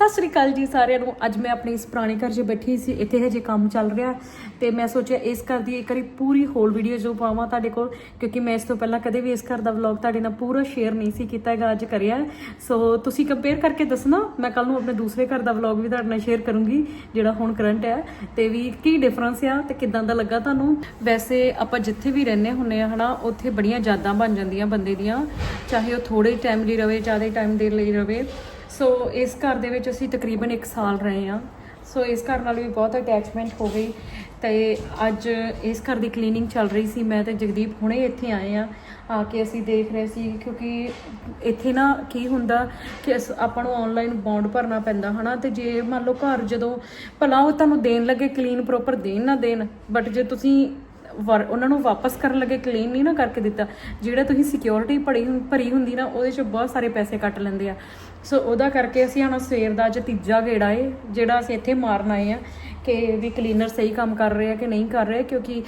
ਸਤਿ ਸ੍ਰੀ ਅਕਾਲ ਜੀ ਸਾਰਿਆਂ ਨੂੰ। ਅੱਜ ਮੈਂ ਆਪਣੇ ਇਸ ਪੁਰਾਣੇ ਘਰ 'ਚ ਬੈਠੀ ਸੀ। ਇੱਥੇ ਹਜੇ ਕੰਮ ਚੱਲ ਰਿਹਾ ਤੇ ਮੈਂ ਸੋਚਿਆ ਇਸ ਘਰ ਦੀ ਇੱਕ ਵਾਰੀ ਪੂਰੀ ਹੋਲ ਵੀਡੀਓ ਜੋ ਪਾਵਾਂ ਤੁਹਾਡੇ ਕੋਲ, ਕਿਉਂਕਿ ਮੈਂ ਇਸ ਤੋਂ ਪਹਿਲਾਂ ਕਦੇ ਵੀ ਇਸ ਘਰ ਦਾ ਵਲੌਗ ਤੁਹਾਡੇ ਨਾਲ ਪੂਰਾ ਸ਼ੇਅਰ ਨਹੀਂ ਸੀ ਕੀਤਾ ਹੈਗਾ, ਅੱਜ ਕਰਿਆ ਸੋ ਤੁਸੀਂ ਕੰਪੇਅਰ ਕਰਕੇ ਦੱਸਣਾ। ਮੈਂ ਕੱਲ ਨੂੰ ਆਪਣੇ ਦੂਸਰੇ ਘਰ ਦਾ ਵਲੌਗ ਵੀ ਤੁਹਾਡੇ ਨਾਲ ਸ਼ੇਅਰ ਕਰੂੰਗੀ, ਜਿਹੜਾ ਹੁਣ ਕਰੰਟ ਹੈ। ਤੇ ਵੀ ਕੀ ਡਿਫਰੈਂਸ ਆ ਤੇ ਕਿਦਾਂ ਦਾ ਲੱਗਾ ਤੁਹਾਨੂੰ? ਵੈਸੇ ਆਪਾਂ ਜਿੱਥੇ ਵੀ ਰਹਿੰਦੇ ਹੁੰਨੇ ਆ ਹਨਾ, ਉੱਥੇ ਬੜੀਆਂ ਯਾਦਾਂ ਬਣ ਜਾਂਦੀਆਂ ਬੰਦੇ ਦੀਆਂ। ਚਾਹੇ ਉਹ ਥੋੜੇ ਟਾਈਮ ਲਈ ਰਵੇ, ਜ਼ਿਆਦਾ ਟਾਈਮ ਦੇ ਲਈ ਰਵੇ। ਸੋ ਇਸ ਘਰ ਦੇ ਵਿੱਚ ਅਸੀਂ ਤਕਰੀਬਨ 1 ਸਾਲ ਰਹੇ ਹਾਂ। ਸੋ ਇਸ ਘਰ ਨਾਲ ਵੀ ਬਹੁਤ ਅਟੈਚਮੈਂਟ ਹੋ ਗਈ। ਤੇ ਅੱਜ ਇਸ ਘਰ ਦੀ ਕਲੀਨਿੰਗ ਚੱਲ ਰਹੀ ਸੀ। ਮੈਂ ਤੇ ਜਗਦੀਪ ਹੁਣੇ ਇੱਥੇ ਆਏ ਆ ਆ ਕੇ ਅਸੀਂ ਦੇਖ ਰਹੇ ਸੀ ਕਿਉਂਕਿ ਇੱਥੇ ਨਾ ਕੀ ਹੁੰਦਾ ਕਿ ਅਸ- ਆਪਾਂ ਨੂੰ ਆਨਲਾਈਨ ਬੌਂਡ ਭਰਨਾ ਪੈਂਦਾ, ਹਨਾ? ਤੇ ਜੇ ਮੰਨ ਲਓ ਘਰ ਜਦੋਂ ਭਲਾ ਉਹ ਤੁਹਾਨੂੰ ਦੇਣ ਲੱਗੇ ਕਲੀਨ ਪ੍ਰੋਪਰ ਦੇਣ ਨਾ ਦੇਣ ਬਟ ਜੇ ਤੁਸੀਂ ਉਹਨਾਂ ਨੂੰ ਵਾਪਸ ਕਰਨ ਲੱਗੇ ਕਲੀਨ ਨਹੀਂ ਨਾ ਕਰਕੇ ਦਿੱਤਾ। ਜਿਹੜਾ ਤੁਸੀਂ ਸਿਕਿਉਰਿਟੀ ਭਰੀ ਹੁੰ- ਭਰੀ ਹੁੰਦੀ ਨਾ, ਉਹਦੇ ਚ ਬਹੁਤ ਸਾਰੇ ਪੈਸੇ ਕੱਟ ਲੈਂਦੇ ਆ। ਸੋ ਉਹਦਾ ਕਰਕੇ ਅਸੀਂ ਹੁਣ ਸਵੇਰ ਦਾ ਅੱਜ ਤੀਜਾ ਗੇੜਾ ਏ, ਜਿਹੜਾ ਅਸੀਂ ਇੱਥੇ ਮਾਰਨ ਆਏ ਆ ਕਿ ਵੀ ਕਲੀਨਰ ਸਹੀ ਕੰਮ ਕਰ ਰਹੇ ਆ ਕਿ ਨਹੀਂ ਕਰ ਰਹੇ, ਕਿਉਂਕਿ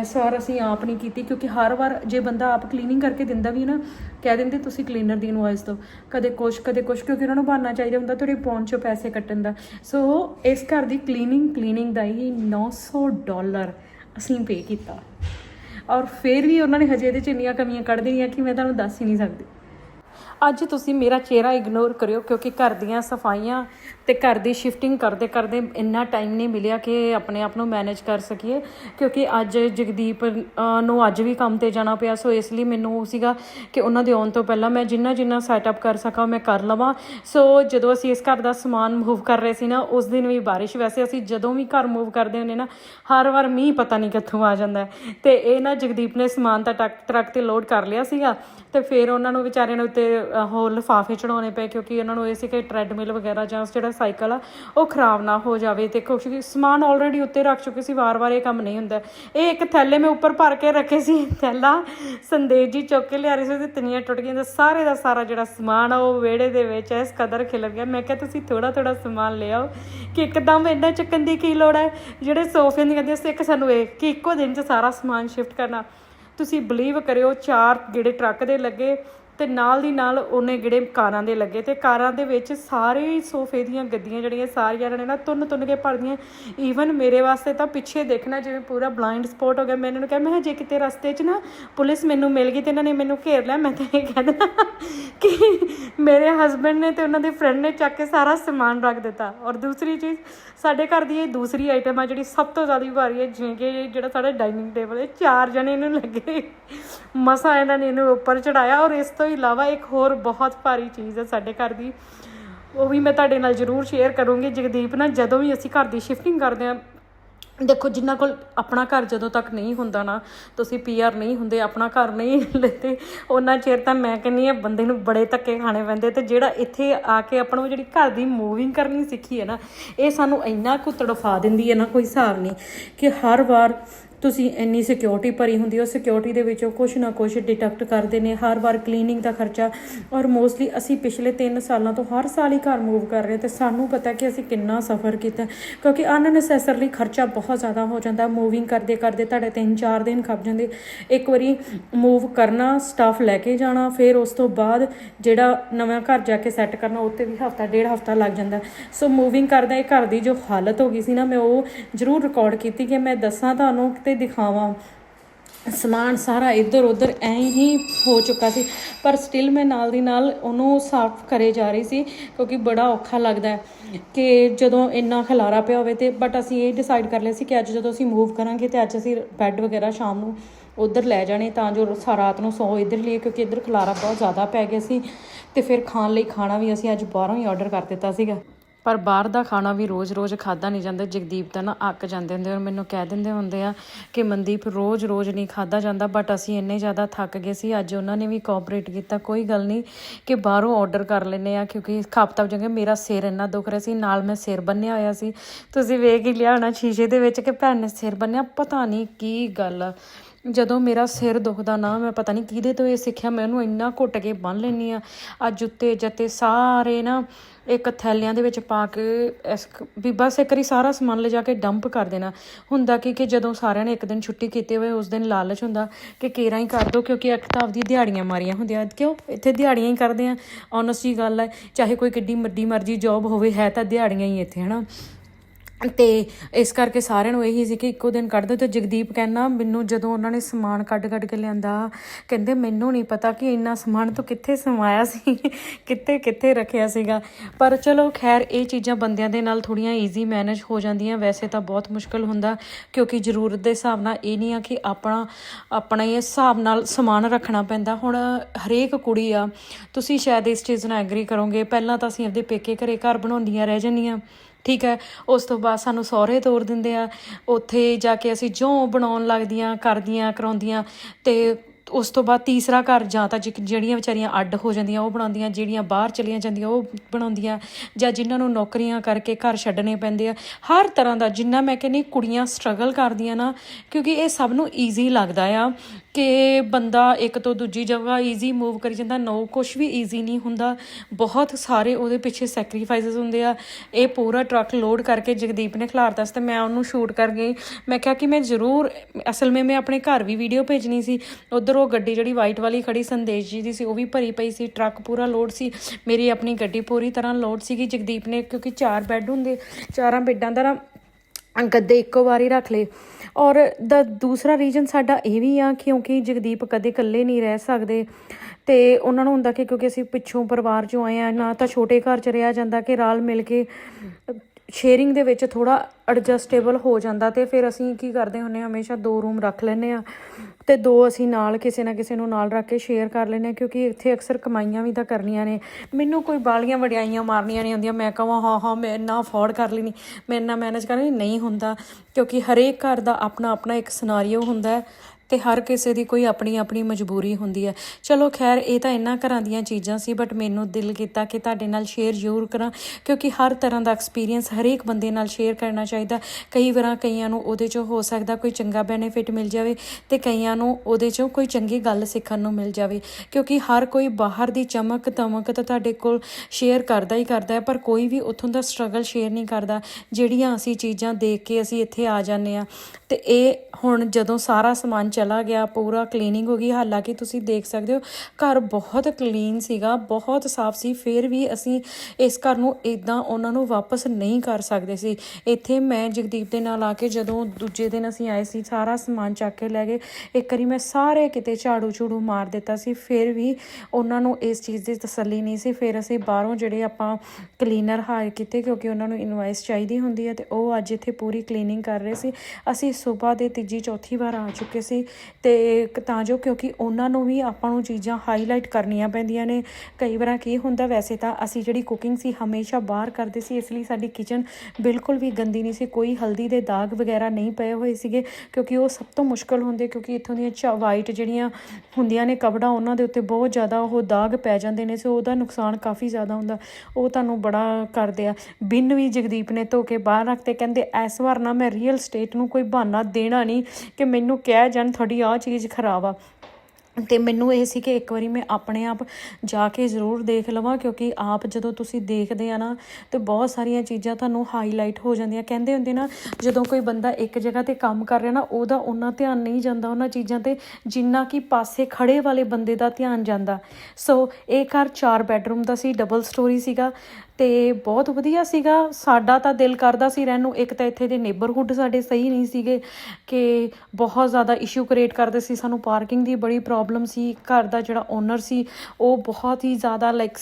ਇਸ ਵਾਰ ਅਸੀਂ ਆਪ ਨਹੀਂ ਕੀਤੀ, ਕਿਉਂਕਿ ਹਰ ਵਾਰ ਜੇ ਬੰਦਾ ਆਪ ਕਲੀਨਿੰਗ ਕਰਕੇ ਦਿੰਦਾ ਵੀ ਨਾ, ਕਹਿ ਦਿੰਦੇ ਤੁਸੀਂ ਕਲੀਨਰ ਦੀ ਇਨਵੋਇਸ ਦਿਓ। ਕਦੇ ਕੁਛ ਕਦੇ ਕੁਛ, ਕਿਉਂਕਿ ਉਹਨਾਂ ਨੂੰ ਬਹਾਨਾ ਚਾਹੀਦਾ ਹੁੰਦਾ ਤੁਹਾਡੇ ਪਹੁੰਚ ਚੋਂ ਪੈਸੇ ਕੱਟਣ ਦਾ। ਸੋ ਇਸ ਘਰ ਦੀ ਕਲੀਨਿੰਗ ਕਲੀਨਿੰਗ ਦਾ ਹੀ 900 ਡਾਲਰ ਅਸੀਂ ਪੇ ਕੀਤਾ। ਔਰ ਫਿਰ ਵੀ ਉਹਨਾਂ ਨੇ ਹਜੇ ਇਹਦੇ ਚ ਇੰਨੀਆਂ ਕਮੀਆਂ ਕੱਢ ਦੇਣੀਆਂ ਕਿ ਮੈਂ ਤੁਹਾਨੂੰ ਦੱਸ ਹੀ ਨਹੀਂ ਸਕਦੀ। ਅੱਜ ਤੁਸੀਂ ਮੇਰਾ ਚਿਹਰਾ ਇਗਨੋਰ ਕਰਿਓ ਕਿਉਂਕਿ ਘਰ ਦੀਆਂ ਸਫਾਈਆਂ ਤੇ ਘਰ ਦੀ ਸ਼ਿਫਟਿੰਗ ਕਰਦੇ ਕਰਦੇ ਇੰਨਾ ਟਾਈਮ ਨਹੀਂ ਮਿਲਿਆ ਕਿ ਆਪਣੇ ਆਪ ਨੂੰ ਮੈਨੇਜ ਕਰ ਸਕੀਏ, ਕਿਉਂਕਿ ਅੱਜ ਜਗਦੀਪ ਨੂੰ ਅੱਜ ਵੀ ਕੰਮ ਤੇ ਜਾਣਾ ਪਿਆ, ਸੋ ਇਸ ਲਈ ਮੈਨੂੰ ਉਹ ਸੀਗਾ ਕਿ ਉਹਨਾਂ ਦੇ ਆਉਣ ਤੋਂ ਪਹਿਲਾਂ ਮੈਂ ਜਿੰਨਾ ਜਿੰਨਾ ਸੈਟਅਪ ਕਰ ਸਕਾਂ ਮੈਂ ਕਰ ਲਵਾਂ ਸੋ ਜਦੋਂ ਅਸੀਂ ਇਸ ਘਰ ਦਾ ਸਮਾਨ ਮੂਵ ਕਰ ਰਹੇ ਸੀ ਨਾ, ਉਸ ਦਿਨ ਵੀ ਬਾਰਿਸ਼ ਵੈਸੇ ਅਸੀਂ ਜਦੋਂ ਵੀ ਘਰ ਮੂਵ ਕਰਦੇ ਹੁੰਦੇ ਨਾ, ਹਰ ਵਾਰ ਮੀਂਹ ਪਤਾ ਨਹੀਂ ਕਿੱਥੋਂ ਆ ਜਾਂਦਾ ਹੈ। ਤੇ ਇਹ ਨਾ ਜਗਦੀਪ ਨੇ ਸਮਾਨ ਤਾਂ ਟਰੱਕ ਟਰੱਕ ਤੇ ਲੋਡ ਕਰ ਲਿਆ ਸੀਗਾ, ਤੇ ਫਿਰ ਉਹਨਾਂ ਨੂੰ ਵਿਚਾਰਿਆਂ ਨੂੰ ਉੱਤੇ ਹੋਰ ਲਿਫਾਫੇ ਚੜਾਉਣੇ ਪਏ, ਕਿਉਂਕਿ ਉਹਨਾਂ ਨੂੰ ਇਹ ਸੀ ਕਿ ਟ੍ਰੈਡਮਿਲ ਵਗੈਰਾ ਜਾਂ ਜਿਹੜਾ ਸਾਈਕਲ ਆ, ਉਹ ਖਰਾਬ ਨਾ ਹੋ ਜਾਵੇ ਤੇ ਕੁਛ ਸਮਾਨ ਆਲਰੇਡੀ ਉੱਤੇ ਰੱਖ ਚੁੱਕੇ ਸੀ, ਵਾਰ-ਵਾਰ ਇਹ ਕੰਮ ਨਹੀਂ ਹੁੰਦਾ। ਇਹ ਇੱਕ ਥੈਲੇ ਮੈਂ ਉੱਪਰ ਭਰ ਕੇ ਰੱਖੇ ਸੀ, ਥੈਲਾ, ਸੰਦੇਸ਼ ਜੀ ਚੁੱਕ ਕੇ ਲਿਆ ਰਹੇ ਸੀ ਤੇ ਤਨੀਆਂ ਟੁੱਟ ਗਈਆਂ, ਤੇ ਸਾਰੇ ਦਾ ਸਾਰਾ ਜਿਹੜਾ ਸਮਾਨ ਆ, ਉਹ ਵਿਹੜੇ ਦੇ ਵਿੱਚ ਇਸ ਕਦਰ ਖਿਲਰ ਗਿਆ। ਮੈਂ ਕਿਹਾ, ਤੁਸੀਂ ਥੋੜਾ ਥੋੜਾ ਸਮਾਨ ਲਿਆਓ ਕਿ ਇੱਕਦਮ ਇੰਨਾ ਚੱਕਣ ਦੀ ਕੀ ਲੋੜ ਹੈ? ਜਿਹੜੇ ਸੋਫੇ ਦੀਆਂ ਕਹਿੰਦੇ ਸੀ ਇੱਕ ਸਾਨੂੰ ਇਹ ਕਿ ਇੱਕੋ ਦਿਨ 'ਚ ਸਾਰਾ ਸਮਾਨ ਸ਼ਿਫਟ ਕਰਨਾ। ਤੁਸੀਂ ਬਲੀਵ ਕਰਿਓ, ਚਾਰ ਜਿਹੜੇ ਟਰੱਕ ਦੇ ਲੱਗੇ ਤੇ ਨਾਲ ਦੀ ਨਾਲ ਉਹਨੇ ਜਿਹੜੇ ਕਾਰਾਂ ਦੇ ਲੱਗੇ ਤੇ ਕਾਰਾਂ ਦੇ ਵਿੱਚ ਸਾਰੇ ਸੋਫੇ ਦੀਆਂ ਗੱਦੀਆਂ ਜਿਹੜੀਆਂ ਸਾਰੀਆਂ ਨੇ ਨਾ ਤੁੰਨ ਤੁੰਨ ਕੇ ਭਰਦੀਆਂ। ਈਵਨ ਮੇਰੇ ਵਾਸਤੇ ਤਾਂ ਪਿੱਛੇ ਦੇਖਣਾ ਜਿਵੇਂ ਪੂਰਾ ਬਲਾਈਂਡ ਸਪੌਟ ਹੋ ਗਿਆ। ਮੈਂ ਇਹਨਾਂ ਨੂੰ ਕਿਹਾ, ਮੈਂ ਕਿਹਾ, ਜੇ ਕਿਤੇ ਰਸਤੇ 'ਚ ਨਾ ਪੁਲਿਸ ਮੈਨੂੰ ਮਿਲ ਗਈ ਤੇ ਇਹਨਾਂ ਨੇ ਮੈਨੂੰ ਘੇਰ ਲਿਆ। ਮੈਂ ਤਾਂ ਇਹ ਕਹਿ ਕਹਿਣਾ ਕਿ ਮੇਰੇ ਹਸਬੰਡ ਨੇ ਤੇ ਉਹਨਾਂ ਦੇ ਫਰੈਂਡ ਨੇ ਚੱਕ ਕੇ ਸਾਰਾ ਸਮਾਨ ਰੱਖ ਦਿੱਤਾ। ਔਰ ਦੂਸਰੀ ਚੀਜ਼, ਸਾਡੇ ਘਰ ਦੀ ਇਹ ਦੂਸਰੀ ਆਈਟਮ ਆ ਜਿਹੜੀ ਸਭ ਤੋਂ ਜ਼ਿਆਦਾ ਭਾਰੀ ਹੈ, ਜਿਵੇਂ ਕਿ ਜਿਹੜਾ ਸਾਡਾ ਡਾਈਨਿੰਗ ਟੇਬਲ ਹੈ, ਚਾਰ ਜਣੇ ਇਹਨੂੰ ਲੱਗੇ। ਮਸਾ ਇਹਨਾਂ ਨੇ ਇਹਨੂੰ ਉੱਪਰ ਚੜਾਇਆ ਔਰ ਇਸ ਤੋਂ ਇਲਾਵਾ ਇੱਕ ਹੋਰ ਬਹੁਤ ਭਾਰੀ ਚੀਜ਼ ਹੈ ਸਾਡੇ ਘਰ ਦੀ। ਉਹ ਵੀ ਮੈਂ ਤੁਹਾਡੇ ਨਾਲ ਜ਼ਰੂਰ ਸ਼ੇਅਰ ਕਰੂੰਗੀ। ਜਗਦੀਪ ਨਾਲ ਜਦੋਂ ਵੀ ਅਸੀਂ ਘਰ ਦੀ ਸ਼ਿਫਟਿੰਗ ਕਰਦੇ ਹਾਂ, ਦੇਖੋ ਜਿਨ੍ਹਾਂ ਕੋਲ ਆਪਣਾ ਘਰ ਜਦੋਂ ਤੱਕ ਨਹੀਂ ਹੁੰਦਾ ਨਾ, ਤੁਸੀਂ ਪੀਆਰ ਨਹੀਂ ਹੁੰਦੇ, ਆਪਣਾ ਘਰ ਨਹੀਂ ਲੈਤੇ ਉਹਨਾਂ ਚਿਰ ਤਾਂ ਮੈਂ ਕਹਿੰਨੀ ਆ ਬੰਦੇ ਨੂੰ ਬੜੇ ਧੱਕੇ ਖਾਣੇ ਪੈਂਦੇ ਤੇ ਜਿਹੜਾ ਇੱਥੇ ਆ ਕੇ ਆਪਾਂ ਨੂੰ ਜਿਹੜੀ ਘਰ ਦੀ ਮੂਵਿੰਗ ਕਰਨੀ ਸਿੱਖੀ ਹੈ ਨਾ, ਇਹ ਸਾਨੂੰ ਇੰਨਾ ਕੁ ਤੜਫਾ ਦਿੰਦੀ ਹੈ ਨਾ, ਕੋਈ ਹਿਸਾਬ ਨਹੀਂ ਕਿ ਹਰ ਵਾਰ ਤੁਸੀਂ ਇੰਨੀ ਸਿਕਿਉਰਿਟੀ ਭਰੀ ਹੁੰਦੀ ਹੈ ਉਹ ਸਿਕਿਉਰਿਟੀ ਦੇ ਵਿੱਚੋਂ ਕੁਝ ਨਾ ਕੁਝ ਡਿਟੈਕਟ ਕਰਦੇ ਨੇ, ਹਰ ਵਾਰ ਕਲੀਨਿੰਗ ਦਾ ਖਰਚਾ। ਔਰ ਮੋਸਟਲੀ ਅਸੀਂ ਪਿਛਲੇ 3 ਸਾਲਾਂ ਤੋਂ ਹਰ ਸਾਲ ਹੀ ਘਰ ਮੂਵ ਕਰ ਰਹੇ ਤੇ ਸਾਨੂੰ ਪਤਾ ਕਿ ਅਸੀਂ ਕਿੰਨਾ ਸਫਰ ਕੀਤਾ। ਕਿਉਂਕਿ ਅਨਨੈਸੈਸਰਲੀ ਖਰਚਾ ਬਹੁਤ ਜ਼ਿਆਦਾ ਹੋ ਜਾਂਦਾ ਮੂਵਿੰਗ ਕਰਦੇ ਕਰਦੇ ਤੁਹਾਡੇ 3-4 ਦਿਨ ਖੱਪ ਜਾਂਦੇ। ਇੱਕ ਵਾਰੀ ਮੂਵ ਕਰਨਾ ਸਟਾਫ ਲੈ ਕੇ ਜਾਣਾ, ਫਿਰ ਉਸ ਤੋਂ ਬਾਅਦ ਜਿਹੜਾ ਨਵਾਂ ਘਰ ਜਾ ਕੇ ਸੈੱਟ ਕਰਨਾ ਉੱਤੇ ਵੀ ਹਫਤਾ, ਡੇਢ ਹਫਤਾ ਲੱਗ ਜਾਂਦਾ। ਸੋ ਮੂਵਿੰਗ ਕਰਦਾ ਇਹ ਘਰ ਦੀ ਜੋ ਹਾਲਤ ਹੋ ਗਈ ਸੀ ਨਾ, ਮੈਂ ਉਹ ਜ਼ਰੂਰ ਰਿਕਾਰਡ ਕੀਤੀ ਕਿ ਮੈਂ ਦੱਸਾਂ ਤੁਹਾਨੂੰ ਤੇ ਦਿਖਾਵਾਂ। ਸਮਾਨ ਸਾਰਾ ਇੱਧਰ ਉੱਧਰ ਐਂ ਹੀ ਹੋ ਚੁੱਕਾ ਸੀ, ਪਰ ਸਟਿਲ ਮੈਂ ਨਾਲ ਦੀ ਨਾਲ ਉਹਨੂੰ ਸਾਫ਼ ਕਰੇ ਜਾ ਰਹੀ ਸੀ, ਕਿਉਂਕਿ ਬੜਾ ਔਖਾ ਲੱਗਦਾ ਹੈ ਕਿ ਜਦੋਂ ਇੰਨਾ ਖਲਾਰਾ ਪਿਆ ਹੋਵੇ ਤੇ ਬਟ ਅਸੀਂ ਇਹ ਡਿਸਾਈਡ ਕਰ ਲਿਆ ਸੀ ਕਿ ਅੱਜ ਜਦੋਂ ਅਸੀਂ ਮੂਵ ਕਰਾਂਗੇ ਤੇ ਅੱਜ ਅਸੀਂ ਬੈੱਡ ਵਗੈਰਾ ਸ਼ਾਮ ਨੂੰ ਉਧਰ ਲੈ ਜਾਣੇ, ਤਾਂ ਜੋ ਰਾਤ ਨੂੰ ਸੌ ਇੱਧਰ ਲਈਏ, ਕਿਉਂਕਿ ਇੱਧਰ ਖਲਾਰਾ ਬਹੁਤ ਜ਼ਿਆਦਾ ਪੈ ਗਿਆ ਸੀ ਤੇ ਫਿਰ ਖਾਣ ਲਈ ਖਾਣਾ ਵੀ ਅਸੀਂ ਅੱਜ ਬਾਹਰੋਂ ਹੀ ਆਰਡਰ ਕਰ ਦਿੱਤਾ ਸੀਗਾ। ਪਰ ਬਾਹਰ ਦਾ ਖਾਣਾ ਵੀ ਰੋਜ਼-ਰੋਜ਼ ਖਾਦਾ ਨਹੀਂ ਜਾਂਦਾ। ਜਗਦੀਪ ਤਾਂ ਨਾ ਅੱਕ ਜਾਂਦੇ ਹੁੰਦੇ ਔਰ ਮੈਨੂੰ ਕਹਿ ਦਿੰਦੇ ਹੁੰਦੇ ਆ ਕਿ ਮਨਦੀਪ ਰੋਜ਼-ਰੋਜ਼ ਨਹੀਂ ਖਾਦਾ ਜਾਂਦਾ ਬਟ ਅਸੀਂ ਇੰਨੇ ਜ਼ਿਆਦਾ ਥੱਕ ਗਏ ਸੀ, ਅੱਜ ਉਹਨਾਂ ਨੇ ਵੀ ਕੋਆਪਰੇਟ ਕੀਤਾ। ਕੋਈ ਗੱਲ ਨਹੀਂ ਕਿ ਬਾਹਰੋਂ ਆਰਡਰ ਕਰ ਲੈਨੇ ਆ, ਕਿਉਂਕਿ ਖਾਪਤਾ ਜੰਗੇ ਮੇਰਾ ਸਿਰ ਇੰਨਾ ਦੁਖ ਰਿਹਾ ਸੀ, ਨਾਲ ਮੈਂ ਸਿਰ ਬੰਨਿਆ ਹੋਇਆ ਸੀ। ਤੁਸੀਂ ਵੇਖ ਹੀ ਲਿਆ ਹੋਣਾ ਸ਼ੀਸ਼ੇ ਦੇ ਵਿੱਚ ਕਿ ਭੈਣ ਨੇ ਸਿਰ ਬੰਨਿਆ, ਪਤਾ ਨਹੀਂ ਕੀ ਗੱਲ। ਜਦੋਂ ਮੇਰਾ ਸਿਰ ਦੁਖਦਾ ਨਾ, ਮੈਂ ਪਤਾ ਨਹੀਂ ਕਿਹਦੇ ਤੋਂ ਇਹ ਸਿੱਖਿਆ, ਮੈਂ ਉਹਨੂੰ ਇੰਨਾ ਘੁੱਟ ਕੇ ਬੰਨ ਲੈਣੀ ਆ ਅੱਜ ਉੱਤੇ ਜੱਤੇ ਸਾਰੇ ਨਾ ਇੱਕ ਥੈਲਿਆਂ ਦੇ ਵਿੱਚ ਪਾ ਕੇ ਇਸ ਵੀ ਬਸ ਇੱਕ ਵਾਰੀ ਸਾਰਾ ਸਮਾਨ ਲਿਜਾ ਕੇ ਡੰਪ ਕਰ ਦੇਣਾ। ਹੁੰਦਾ ਕਿ ਕਿ ਜਦੋਂ ਸਾਰਿਆਂ ਨੇ ਇੱਕ ਦਿਨ ਛੁੱਟੀ ਕੀਤੀ ਹੋਵੇ, ਉਸ ਦਿਨ ਲਾਲਚ ਹੁੰਦਾ ਕਿ ਕੇਰਾ ਹੀ ਕਰ ਦੋ, ਕਿਉਂਕਿ ਇੱਕ ਤਾਂ ਆਪਦੀ ਦਿਹਾੜੀਆਂ ਮਾਰੀਆਂ ਹੁੰਦੀਆਂ। ਕਿਉਂ? ਇੱਥੇ ਦਿਹਾੜੀਆਂ ਹੀ ਕਰਦੇ ਆ। ਓਨੈਸਟ ਜੀ ਗੱਲ ਹੈ, ਚਾਹੇ ਕੋਈ ਕਿੱਡੀ ਵੱਡੀ ਮਰਜ਼ੀ ਜੌਬ ਹੋਵੇ, ਹੈ ਤਾਂ ਦਿਹਾੜੀਆਂ ਹੀ ਇੱਥੇ, ਹਨਾ? ਤੇ ਇਸ ਕਰਕੇ ਸਾਰਿਆਂ ਨੂੰ ਇਹੀ ਸੀ ਕਿ ਇੱਕੋ ਦਿਨ ਕੱਢ ਦਿਓ ਤੇ ਜਗਦੀਪ ਕਹਿੰਦਾ, ਮੈਨੂੰ ਜਦੋਂ ਉਹਨਾਂ ਨੇ ਸਮਾਨ ਕੱਢ ਕੱਢ ਕੇ ਲਿਆਂਦਾ, ਕਹਿੰਦੇ ਮੈਨੂੰ ਨਹੀਂ ਪਤਾ ਕਿ ਇੰਨਾ ਸਮਾਨ ਤੋਂ ਕਿੱਥੇ ਸਮਾਇਆ ਸੀ, ਕਿੱਥੇ ਕਿੱਥੇ ਰੱਖਿਆ ਸੀਗਾ। ਪਰ ਚਲੋ ਖੈਰ, ਇਹ ਚੀਜ਼ਾਂ ਬੰਦਿਆਂ ਦੇ ਨਾਲ ਥੋੜੀਆਂ ਈਜ਼ੀ ਮੈਨੇਜ ਹੋ ਜਾਂਦੀਆਂ, ਵੈਸੇ ਤਾਂ ਬਹੁਤ ਮੁਸ਼ਕਲ ਹੁੰਦਾ, ਕਿਉਂਕਿ ਜ਼ਰੂਰਤ ਦੇ ਹਿਸਾਬ ਨਾਲ ਇਹ ਨਹੀਂ ਆ ਕਿ ਆਪਣਾ ਆਪਣਾ ਹੀ ਹਿਸਾਬ ਨਾਲ ਸਮਾਨ ਰੱਖਣਾ ਪੈਂਦਾ। ਹੁਣ ਹਰੇਕ ਕੁੜੀ ਆ, ਤੁਸੀਂ ਸ਼ਾਇਦ ਇਸ ਚੀਜ਼ ਨਾਲ ਐਗਰੀ ਕਰੋਗੇ, ਪਹਿਲਾਂ ਤਾਂ ਅਸੀਂ ਆਪਦੇ ਪੇਕੇ ਘਰੇ ਘਰ ਬਣਾਉਂਦੀਆਂ ਰਹਿ ਜਾਂਦੀਆਂ। ਠੀਕ ਹੈ, ਉਸ ਤੋਂ ਬਾਅਦ ਸਾਨੂੰ ਸਹੁਰੇ ਤੋਰ ਦਿੰਦੇ ਆ। ਉੱਥੇ ਜਾ ਕੇ ਅਸੀਂ ਜੋ ਬਣਾਉਣ ਲੱਗਦੀਆਂ, ਕਰਦੀਆਂ, ਕਰਾਉਂਦੀਆਂ ਤੇ ਉਸ ਤੋਂ ਬਾਅਦ ਤੀਸਰਾ ਘਰ ਜਾਂ ਤਾਂ ਜਿਹੜੀਆਂ ਵਿਚਾਰੀਆਂ ਅੱਡ ਹੋ ਜਾਂਦੀਆਂ, ਉਹ ਬਣਾਉਂਦੀਆਂ, ਜਿਹੜੀਆਂ ਬਾਹਰ ਚਲੀਆਂ ਜਾਂਦੀਆਂ, ਉਹ ਬਣਾਉਂਦੀਆਂ ਜਾਂ ਜਿਨ੍ਹਾਂ ਨੂੰ ਨੌਕਰੀਆਂ ਕਰਕੇ ਘਰ ਛੱਡਣੇ ਪੈਂਦੇ ਆ। ਹਰ ਤਰ੍ਹਾਂ ਦਾ ਜਿੰਨਾ ਮੈਂ ਕਹਿੰਦੀ ਕੁੜੀਆਂ ਸਟਰਗਲ ਕਰਦੀਆਂ ਨਾ, ਕਿਉਂਕਿ ਇਹ ਸਭ ਨੂੰ ਈਜ਼ੀ ਲੱਗਦਾ ਆ। ਕਿ ਬੰਦਾ ਇੱਕ ਤੋਂ ਦੂਜੀ ਜਗ੍ਹਾ ਈਜ਼ੀ ਮੂਵ ਕਰੀ ਜਾਂਦਾ ਨੋ ਕੁਝ ਵੀ ਈਜ਼ੀ ਨਹੀਂ ਹੁੰਦਾ। ਬਹੁਤ ਸਾਰੇ ਉਹਦੇ ਪਿੱਛੇ ਸੈਕਰੀਫਾਈਸਸ ਹੁੰਦੇ ਆ। ਇਹ ਪੂਰਾ ਟਰੱਕ ਲੋਡ ਕਰਕੇ ਜਗਦੀਪ ਨੇ ਖਿਲਾਰਤਾ ਸੀ ਤੇ ਮੈਂ ਉਹਨੂੰ ਸ਼ੂਟ ਕਰ ਗਈ। ਮੈਂ ਕਿਹਾ ਕਿ ਮੈਂ ਜ਼ਰੂਰ, ਅਸਲ ਵਿੱਚ ਮੈਂ ਆਪਣੇ ਘਰ ਵੀ ਵੀਡੀਓ ਭੇਜਣੀ ਸੀ। ਉਧਰ ਉਹ ਗੱਡੀ ਜਿਹੜੀ ਵਾਈਟ ਵਾਲੀ ਖੜੀ ਸੰਦੇਸ਼ ਜੀ ਦੀ ਸੀ, ਉਹ ਵੀ ਭਰੀ ਪਈ ਸੀ। ਟਰੱਕ ਪੂਰਾ ਲੋਡ ਸੀ। ਮੇਰੀ ਆਪਣੀ ਗੱਡੀ ਪੂਰੀ ਤਰ੍ਹਾਂ ਲੋਡ ਸੀਗੀ। ਜਗਦੀਪ ਨੇ ਕਿਉਂਕਿ ਚਾਰ ਬੈੱਡ ਹੁੰਦੇ, ਚਾਰਾਂ ਬੈੱਡਾਂ ਦਾ ਗੱਦੇ ਇੱਕੋ ਵਾਰੀ ਰੱਖ ਲਏ। ਔਰ ਦਾ ਦੂਸਰਾ ਰੀਜਨ ਸਾਡਾ ਇਹ ਵੀ ਆ, ਕਿਉਂਕਿ ਜਗਦੀਪ ਕਦੇ ਇਕੱਲੇ ਨਹੀਂ ਰਹਿ ਸਕਦੇ ਤੇ ਉਹਨਾਂ ਨੂੰ ਹੁੰਦਾ ਕਿ ਕਿਉਂਕਿ ਅਸੀਂ ਪਿੱਛੋਂ ਪਰਿਵਾਰ ਚੋਂ ਆਏ ਆ, ਨਾ ਤਾਂ ਛੋਟੇ ਘਰ 'ਚ ਰਿਹਾ ਜਾਂਦਾ ਕਿ ਰਲ ਮਿਲ ਕੇ ਸ਼ੇਅਰਿੰਗ ਦੇ ਵਿੱਚ ਥੋੜਾ ਐਡਜਸਟੇਬਲ ਹੋ ਜਾਂਦਾ ਤੇ ਫਿਰ ਅਸੀਂ ਕੀ ਕਰਦੇ ਹੁੰਨੇ ਆ ਹਮੇਸ਼ਾ ਦੋ ਰੂਮ ਰੱਖ ਲੈਨੇ ਆ ਤੇ ਦੋ ਅਸੀਂ ਨਾਲ ਕਿਸੇ ਨਾ ਕਿਸੇ ਨੂੰ ਨਾਲ ਰੱਖ ਕੇ ਸ਼ੇਅਰ ਕਰ ਲੈਨੇ ਆ ਕਿਉਂਕਿ ਇੱਥੇ ਅਕਸਰ ਕਮਾਈਆਂ ਵੀ ਤਾਂ ਕਰਨੀਆਂ ਨੇ। ਮੈਨੂੰ ਕੋਈ ਬਾਲੀਆਂ ਵਡਿਆਈਆਂ ਮਾਰਨੀਆਂ ਨਹੀਂ ਹੁੰਦੀਆਂ, ਮੈਂ ਕਹਾਂ ਹਾਂ ਹਾਂ, ਮੈਂ ਇੰਨਾ ਅਫੋਰਡ ਕਰ ਲੈਣੀ ਮੈਂ ਇੰਨਾ ਮੈਨੇਜ ਕਰ ਲੈਣੀ ਨਹੀਂ ਹੁੰਦਾ ਕਿਉਂਕਿ ਹਰੇਕ ਘਰ ਦਾ ਆਪਣਾ ਆਪਣਾ ਇੱਕ ਸਿਨਾਰੀਓ ਹੁੰਦਾ ਹੈ। ਤੇ ਹਰ ਕਿਸੇ ਦੀ ਕੋਈ ਆਪਣੀ ਆਪਣੀ ਮਜਬੂਰੀ ਹੁੰਦੀ ਹੈ। ਚਲੋ ਖੈਰ, ਇਹ ਤਾਂ ਇਹਨਾਂ ਘਰਾਂ ਦੀਆਂ ਚੀਜ਼ਾਂ ਸੀ ਬਟ ਮੈਨੂੰ ਦਿਲ ਕੀਤਾ ਕਿ ਤੁਹਾਡੇ ਨਾਲ ਸ਼ੇਅਰ ਜ਼ਰੂਰ ਕਰਾਂ, ਕਿਉਂਕਿ ਹਰ ਤਰ੍ਹਾਂ ਦਾ ਐਕਸਪੀਰੀਅੰਸ ਹਰੇਕ ਬੰਦੇ ਨਾਲ ਸ਼ੇਅਰ ਕਰਨਾ ਚਾਹੀਦਾ। ਕਈ ਵਾਰਾਂ ਕਈਆਂ ਨੂੰ ਉਹਦੇ ਚੋਂ ਹੋ ਸਕਦਾ ਕੋਈ ਚੰਗਾ ਬੈਨੀਫਿਟ ਮਿਲ ਜਾਵੇ ਤੇ ਕਈਆਂ ਨੂੰ ਉਹਦੇ ਚੋਂ ਕੋਈ ਚੰਗੀ ਗੱਲ ਸਿੱਖਣ ਨੂੰ ਮਿਲ ਜਾਵੇ, ਕਿਉਂਕਿ ਹਰ ਕੋਈ ਬਾਹਰ ਦੀ ਚਮਕ ਦਮਕ ਤਾਂ ਤੁਹਾਡੇ ਕੋਲ ਸ਼ੇਅਰ ਕਰਦਾ ਹੀ ਕਰਦਾ ਹੈ, ਪਰ ਕੋਈ ਵੀ ਉੱਥੋਂ ਦਾ ਸਟਰਗਲ ਸ਼ੇਅਰ ਨਹੀਂ ਕਰਦਾ, ਜਿਹੜੀਆਂ ਅਸੀਂ ਚੀਜ਼ਾਂ ਦੇਖ ਕੇ ਅਸੀਂ ਇੱਥੇ ਆ ਜਾਂਦੇ ਆ ਤੇ ਇਹ ਹੁਣ ਜਦੋਂ ਸਾਰਾ ਸਮਾਨ ਚਲਾ ਗਿਆ, ਪੂਰਾ ਕਲੀਨਿੰਗ ਹੋ ਗਈ, ਹਾਲਾਂਕਿ ਤੁਸੀਂ ਦੇਖ ਸਕਦੇ ਹੋ, ਘਰ ਬਹੁਤ ਕਲੀਨ ਸੀਗਾ, ਬਹੁਤ ਸਾਫ਼ ਸੀ, ਫਿਰ ਵੀ ਅਸੀਂ ਇਸ ਘਰ ਨੂੰ ਇਦਾਂ ਉਹਨਾਂ ਨੂੰ ਵਾਪਸ ਨਹੀਂ ਕਰ ਸਕਦੇ ਸੀ। ਇੱਥੇ ਮੈਂ ਜਗਦੀਪ ਦੇ ਨਾਲ ਆ ਕੇ ਜਦੋਂ ਦੂਜੇ ਦਿਨ ਅਸੀਂ ਆਏ ਸੀ, ਸਾਰਾ ਸਮਾਨ ਚੱਕ ਕੇ ਲੈ ਗਏ, ਇੱਕ ਵਾਰੀ ਮੈਂ ਸਾਰੇ ਕਿਤੇ ਝਾੜੂ ਝੂੜੂ ਮਾਰ ਦਿੱਤਾ ਸੀ, ਫਿਰ ਵੀ ਉਹਨਾਂ ਨੂੰ ਇਸ ਚੀਜ਼ ਦੀ ਤਸੱਲੀ ਨਹੀਂ ਸੀ, ਫਿਰ ਅਸੀਂ ਬਾਹਰੋਂ ਜਿਹੜੇ ਆਪਾਂ ਕਲੀਨਰ ਹਾਇਰ ਕੀਤੇ ਕਿਉਂਕਿ ਉਹਨਾਂ ਨੂੰ ਇਨਵਾਈਸ ਚਾਹੀਦੀ ਹੁੰਦੀ ਹੈ ਤੇ ਉਹ ਅੱਜ ਇੱਥੇ ਪੂਰੀ ਕਲੀਨਿੰਗ ਕਰ ਰਹੇ ਸੀ। ਅਸੀਂ ਸਵੇਰ ਦੇ ਤੀਜੀ ਚੌਥੀ ਵਾਰ ਆ ਚੁੱਕੇ ਸੀ ਤੇ ਤਾਂ ਜੋ ਕਿਉਂਕਿ ਉਹਨਾਂ ਨੂੰ ਵੀ ਆਪਾਂ ਨੂੰ ਚੀਜ਼ਾਂ ਹਾਈਲਾਈਟ ਕਰਨੀਆਂ ਪੈਂਦੀਆਂ ਨੇ। ਕਈ ਵਾਰਾਂ ਕੀ ਹੁੰਦਾ ਵੈਸੇ ਤਾਂ ਅਸੀਂ ਜਿਹੜੀ ਕੁਕਿੰਗ ਸੀ ਹਮੇਸ਼ਾ ਬਾਹਰ ਕਰਦੇ ਸੀ, ਇਸ ਲਈ ਸਾਡੀ ਕਿਚਨ ਬਿਲਕੁਲ ਵੀ ਗੰਦੀ ਨਹੀਂ ਸੀ। ਕੋਈ ਹਲਦੀ ਦੇ ਦਾਗ ਵਗੈਰਾ ਨਹੀਂ ਪਏ ਹੋਏ ਸੀਗੇ ਕਿਉਂਕਿ ਉਹ ਸਭ ਤੋਂ ਮੁਸ਼ਕਲ ਹੁੰਦੇ ਕਿਉਂਕਿ ਇੱਥੋਂ ਦੀਆਂ ਚਾ ਵਾਈਟ ਜਿਹੜੀਆਂ ਹੁੰਦੀਆਂ ਨੇ ਕਪੜਾ, ਉਹਨਾਂ ਦੇ ਉੱਤੇ ਬਹੁਤ ਜ਼ਿਆਦਾ ਉਹ ਦਾਗ ਪੈ ਜਾਂਦੇ ਨੇ, ਸੋ ਉਹਦਾ ਨੁਕਸਾਨ ਕਾਫੀ ਜ਼ਿਆਦਾ ਹੁੰਦਾ। ਉਹ ਤੁਹਾਨੂੰ ਬੜਾ ਕਰਦੇ ਆ। ਬਿੰਨ ਵੀ ਜਗਦੀਪ ਨੇ ਧੋ ਕੇ ਬਾਹਰ ਰੱਖਤੇ, ਕਹਿੰਦੇ ਇਸ ਵਾਰ ਨਾ ਮੈਂ ਰੀਅਲ ਸਟੇਟ ਨੂੰ ਕੋਈ ਬਹਾਨਾ ਦੇਣਾ ਨਹੀਂ ਕਿ ਮੈਨੂੰ ਕਹਿ ਜਾਣ, ਤੁਹਾਡੀ ਆਹ ਚੀਜ਼ ਖਰਾਬ ਆ। ਤੇ ਮੈਨੂੰ ਇਹ ਸੀ ਕਿ ਇੱਕ ਵਾਰੀ ਮੈਂ ਆਪਣੇ ਆਪ ਜਾ ਕੇ ਜ਼ਰੂਰ ਦੇਖ ਲਵਾਂ, ਕਿਉਂਕਿ ਆਪ ਜਦੋਂ ਤੁਸੀਂ ਦੇਖਦੇ ਆ ਨਾ, ਤੇ ਬਹੁਤ ਸਾਰੀਆਂ ਚੀਜ਼ਾਂ ਤੁਹਾਨੂੰ ਹਾਈਲਾਈਟ ਹੋ ਜਾਂਦੀਆਂ। ਕਹਿੰਦੇ ਹੁੰਦੇ ਨਾ, ਜਦੋਂ ਕੋਈ ਬੰਦਾ ਇੱਕ ਜਗ੍ਹਾ ਤੇ ਕੰਮ ਕਰ ਰਿਹਾ ਨਾ, ਉਹਦਾ ਉਹਨਾਂ ਧਿਆਨ ਨਹੀਂ ਜਾਂਦਾ ਉਹਨਾਂ ਚੀਜ਼ਾਂ ਤੇ, ਜਿੰਨਾ ਕਿ ਪਾਸੇ ਖੜੇ ਵਾਲੇ ਬੰਦੇ ਦਾ ਧਿਆਨ ਜਾਂਦਾ। ਸੋ ਇਹ ਘਰ ਚਾਰ ਬੈਡਰੂਮ ਦਾ ਸੀ ਡਬਲ ਸਟੋਰੀ ਸੀਗਾ। ਤੇ ਬਹੁਤ ਵਧੀਆ ਸੀਗਾ। ਸਾਡਾ ਤਾਂ ਦਿਲ ਕਰਦਾ ਸੀ ਰਹਿਣ ਨੂੰ। ਇੱਕ ਤਾਂ ਇੱਥੇ ਦੇ ਨੇਬਰਹੁੱਡ ਸਾਡੇ ਸਹੀ ਨਹੀਂ ਸੀਗੇ ਕਿ ਬਹੁਤ ਜ਼ਿਆਦਾ ਇਸ਼ੂ ਕ੍ਰੀਏਟ ਕਰਦੇ ਸੀ। ਸਾਨੂੰ ਪਾਰਕਿੰਗ ਦੀ ਬੜੀ ਪ੍ਰੋਬਲਮ ਸੀ। ਘਰ ਦਾ ਜਿਹੜਾ ਓਨਰ ਸੀ, ਉਹ ਬਹੁਤ ਹੀ ਜ਼ਿਆਦਾ ਲਾਈਕ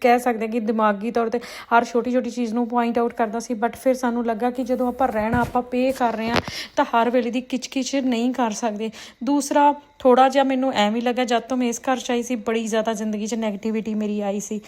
ਕਹਿ ਸਕਦੇ ਹਾਂ ਕਿ ਦਿਮਾਗੀ ਤੌਰ ਤੇ ਹਰ ਛੋਟੀ ਛੋਟੀ ਚੀਜ਼ ਨੂੰ ਪੁਆਇੰਟ ਆਊਟ ਕਰਦਾ ਸੀ। ਬਟ ਫਿਰ ਸਾਨੂੰ ਲੱਗਾ ਕਿ ਜਦੋਂ ਆਪਾਂ ਰਹਿਣਾ, ਆਪਾਂ ਪੇ ਕਰ ਰਹੇ ਹਾਂ, ਤਾਂ ਹਰ ਵੇਲੇ ਦੀ ਕਿਚਕਿਚ ਨਹੀਂ ਕਰ ਸਕਦੇ। ਦੂਸਰਾ ਥੋੜਾ ਜਿਹਾ ਮੈਨੂੰ ਐਵੇਂ ਲੱਗਾ ਜਦ ਤੋਂ ਮੈਂ ਇਸ ਘਰ ਚ ਆਈ ਸੀ, ਬੜੀ ਜ਼ਿਆਦਾ ਜ਼ਿੰਦਗੀ 'ਚ ਨੈਗੇਟਿਵਿਟੀ ਮੇਰੀ ਆਈ ਸੀ।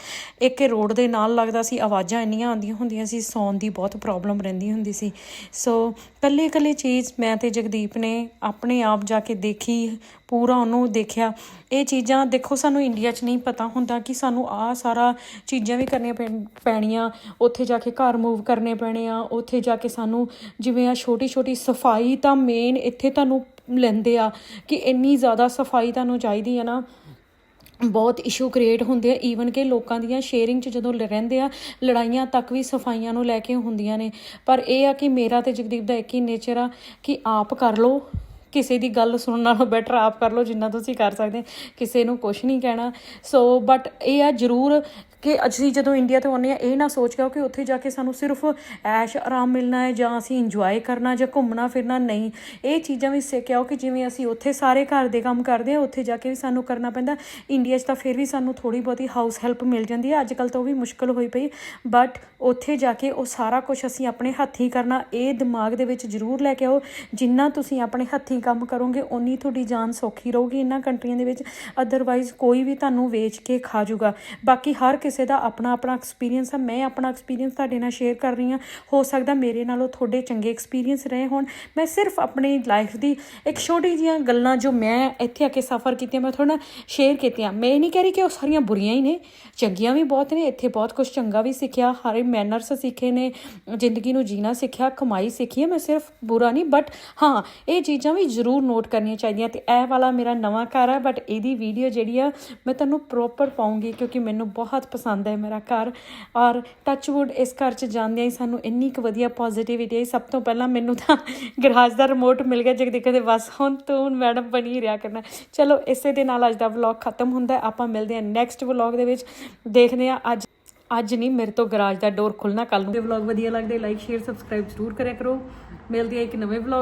ਇੱਕ ਇਹ ਰੋਡ ਦੇ ਨਾਲ ਲੱਗਦਾ ਸੀ, ਆਵਾਜ਼ਾਂ ਇੰਨੀਆਂ ਆਉਂਦੀਆਂ ਹੁੰਦੀਆਂ ਸੀ, ਸੌਣ ਦੀ ਬਹੁਤ ਪ੍ਰੋਬਲਮ ਰਹਿੰਦੀ ਹੁੰਦੀ ਸੀ। ਸੋ ਕੱਲੇ ਕੱਲੇ ਚੀਜ਼ ਮੈਂ ਤੇ ਜਗਦੀਪ ਨੇ ਆਪਣੇ ਆਪ ਜਾ ਕੇ ਦੇਖੀ, ਪੂਰਾ ਉਹਨੂੰ ਦੇਖਿਆ। ਇਹ ਚੀਜ਼ਾਂ ਦੇਖੋ, ਸਾਨੂੰ ਇੰਡੀਆ 'ਚ ਨਹੀਂ ਪਤਾ ਹੁੰਦਾ ਕਿ ਸਾਨੂੰ ਆਹ ਸਾਰਾ ਚੀਜ਼ਾਂ ਵੀ ਕਰਨੀਆਂ ਪੈਣ- ਪੈਣੀਆਂ। ਉੱਥੇ ਜਾ ਕੇ ਘਰ ਮੂਵ ਕਰਨੇ ਪੈਣੇ ਆ, ਉੱਥੇ ਜਾ ਕੇ ਸਾਨੂੰ ਜਿਵੇਂ ਆ ਛੋਟੀ ਛੋਟੀ ਸਫ਼ਾਈ ਤਾਂ ਮੇਨ ਇੱਥੇ ਤੁਹਾਨੂੰ ਲੈਂਦੇ ਆ ਕਿ ਇੰਨੀ ਜ਼ਿਆਦਾ ਸਫ਼ਾਈ ਤੁਹਾਨੂੰ ਚਾਹੀਦੀ ਹੈ ਨਾ, ਬਹੁਤ ਇਸ਼ੂ ਕ੍ਰੀਏਟ ਹੁੰਦੇ ਆ ਈਵਨ ਕਿ ਲੋਕਾਂ ਦੀਆਂ ਸ਼ੇਅਰਿੰਗ 'ਚ ਜਦੋਂ ਲ- ਰਹਿੰਦੇ ਆ, ਲੜਾਈਆਂ ਤੱਕ ਵੀ ਸਫਾਈਆਂ ਨੂੰ ਲੈ ਕੇ ਹੁੰਦੀਆਂ ਨੇ। ਪਰ ਇਹ ਆ ਕਿ ਮੇਰਾ ਤੇ ਜਗਦੀਪ ਦਾ ਇੱਕ ਹੀ ਨੇਚਰ ਆ ਕਿ ਆਪ ਕਰ ਲਓ, ਕਿਸੇ ਦੀ ਗੱਲ ਸੁਣਨ ਨਾਲੋਂ ਬੈਟਰ ਆਪ ਕਰ ਲਓ, ਜਿੰਨਾ ਤੁਸੀਂ ਕਰ ਸਕਦੇ, ਕਿਸੇ ਨੂੰ ਕੁਝ ਨਹੀਂ ਕਹਿਣਾ। ਸੋ ਬਟ ਇਹ ਆ ਜ਼ਰੂਰ ਕਿ ਅਸੀਂ ਜਦੋਂ ਇੰਡੀਆ ਤੋਂ ਆਉਂਦੇ ਆ ਇਹ ਨਾ ਸੋਚ ਕੇ ਆਓ ਕਿ ਉੱਥੇ ਜਾ ਕੇ ਸਾਨੂੰ ਸਿਰਫ ਐਸ਼, ਆਰਾਮ ਮਿਲਣਾ ਹੈ ਜਾਂ ਅਸੀਂ ਇੰਜੋਏ ਕਰਨਾ ਜਾਂ ਘੁੰਮਣਾ ਫਿਰਨਾ ਨਹੀਂ। ਇਹ ਚੀਜ਼ਾਂ ਵੀ ਸਿੱਖ ਆਓ ਕਿ ਜਿਵੇਂ ਅਸੀਂ ਉੱਥੇ ਸਾਰੇ ਘਰ ਦੇ ਕੰਮ ਕਰਦੇ ਆ ਉੱਥੇ ਜਾ ਕੇ ਵੀ ਸਾਨੂੰ ਕਰਨਾ ਪੈਂਦਾ। ਇੰਡੀਆ 'ਚ ਤਾਂ ਫਿਰ ਵੀ ਸਾਨੂੰ ਥੋੜੀ ਬਹੁਤੀ ਹਾਊਸ ਹੈਲਪ ਮਿਲ ਜਾਂਦੀ ਹੈ। ਅੱਜ ਕੱਲ ਤਾਂ ਉਹ ਵੀ ਮੁਸ਼ਕਲ ਹੋਈ ਪਈ। ਬਟ ਉੱਥੇ ਜਾ ਕੇ ਉਹ ਸਾਰਾ ਕੁਝ ਅਸੀਂ ਆਪਣੇ ਹੱਥੀਂ ਕਰਨਾ, ਇਹ ਦਿਮਾਗ ਦੇ ਵਿੱਚ ਜ਼ਰੂਰ ਲੈ ਕੇ ਆਓ। ਜਿੰਨਾ ਤੁਸੀਂ ਆਪਣੇ ਹੱਥੀਂ ਕੰਮ ਕਰੋਗੇ ਉਨੀ ਤੁਹਾਡੀ ਜਾਨ ਸੌਖੀ ਰਹੂਗੀ। ਇਹਨਾਂ ਕੰਟਰੀਆਂ ਦੇ ਵਿੱਚ ਅਦਰਵਾਈਜ਼ ਕੋਈ ਵੀ ਤੁਹਾਨੂੰ ਵੇਚ ਕੇ ਖਾ ਜਾਊਗਾ। ਬਾਕੀ ਹਰ ਕਿਸੇ ਦਾ ਆਪਣਾ ਆਪਣਾ ਐਕਸਪੀਰੀਅੰਸ ਆ, ਮੈਂ ਆਪਣਾ ਐਕਸਪੀਰੀਅੰਸ ਤੁਹਾਡੇ ਨਾਲ ਸ਼ੇਅਰ ਕਰ ਰਹੀ ਹਾਂ। ਹੋ ਸਕਦਾ ਮੇਰੇ ਨਾਲੋਂ ਤੁਹਾਡੇ ਚੰਗੇ ਐਕਸਪੀਰੀਅੰਸ ਰਹੇ ਹੋਣ। ਮੈਂ ਸਿਰਫ ਆਪਣੀ ਲਾਈਫ ਦੀ ਇੱਕ ਛੋਟੀ ਜੀਆਂ ਗੱਲਾਂ ਜੋ ਮੈਂ ਇੱਥੇ ਆ ਕੇ ਸਫ਼ਰ ਕੀਤੀਆਂ, ਮੈਂ ਤੁਹਾਡੇ ਨਾਲ ਸ਼ੇਅਰ ਕੀਤੀਆਂ। ਮੈਂ ਇਹ ਨਹੀਂ ਕਹਿ ਰਹੀ ਕਿ ਉਹ ਸਾਰੀਆਂ ਬੁਰੀਆਂ ਹੀ ਨੇ, ਚੰਗੀਆਂ ਵੀ ਬਹੁਤ ਨੇ, ਇੱਥੇ ਬਹੁਤ ਕੁਝ ਚੰਗਾ ਵੀ ਸਿੱਖਿਆ, ਹਰੇ ਮੈਨਰਸ ਸਿੱਖੇ ਨੇ, ਜ਼ਿੰਦਗੀ ਨੂੰ ਜੀਣਾ ਸਿੱਖਿਆ, ਕਮਾਈ ਸਿੱਖੀ ਹੈ, ਮੈਂ ਸਿਰਫ ਬੁਰਾ ਨਹੀਂ ਬਟ ਹਾਂ, ਇਹ ਚੀਜ਼ਾਂ ਵੀ ਜ਼ਰੂਰ ਨੋਟ ਕਰਨੀਆਂ ਚਾਹੀਦੀਆਂ ਤੇ ਇਹ ਵਾਲਾ ਮੇਰਾ ਨਵਾਂ ਘਰ ਹੈ ਬਟ ਇਹਦੀ ਵੀਡੀਓ ਜਿਹੜੀ ਆ, ਮੈਂ ਤੁਹਾਨੂੰ ਪ੍ਰੋਪਰ ਪਾਉਂਗੀ ਕਿਉਂਕਿ ਮੈਨੂੰ ਬਹੁਤ ਪਸੰਦ ਹੈ ਮੇਰਾ ਘਰ। ਔਰ ਟੱਚਵੁੱਡ ਇਸ ਘਰ 'ਚ ਜਾਂਦਿਆਂ ਹੀ ਸਾਨੂੰ ਇੰਨੀ ਕੁ ਵਧੀਆ ਪੋਜ਼ਿਟਿਵਿਟੀ ਆਈ। ਸਭ ਤੋਂ ਪਹਿਲਾਂ ਮੈਨੂੰ ਤਾਂ ਗਰਾਜ ਦਾ ਰਿਮੋਟ ਮਿਲ ਗਿਆ ਜਗਦੇ ਕਦੇ ਬਸ ਹੁਣ ਤੂੰ ਮੈਡਮ ਬਣੀ ਰਿਹਾ ਕਰਨਾ। ਚਲੋ, ਇਸੇ ਦੇ ਨਾਲ ਅੱਜ ਦਾ ਵਲੌਗ ਖਤਮ ਹੁੰਦਾ ਆਪਾਂ ਮਿਲਦੇ ਹਾਂ ਨੈਕਸਟ ਵਲੌਗ ਦੇ ਵਿੱਚ। ਦੇਖਦੇ ਹਾਂ ਅੱਜ ਅੱਜ ਨਹੀਂ, ਮੇਰੇ ਤੋਂ ਗਰਾਜ ਦਾ ਡੋਰ ਖੁੱਲਣਾ ਕੱਲ ਨੂੰ। ਵਲੌਗ ਵਧੀਆ ਲੱਗਦੇ ਲਾਈਕ ਸ਼ੇਅਰ ਸਬਸਕ੍ਰਾਈਬ ਜ਼ਰੂਰ ਕਰਿਆ ਕਰੋ। ਮਿਲਦੇ ਆ ਇੱਕ ਨਵੇਂ ਵਲੌਗ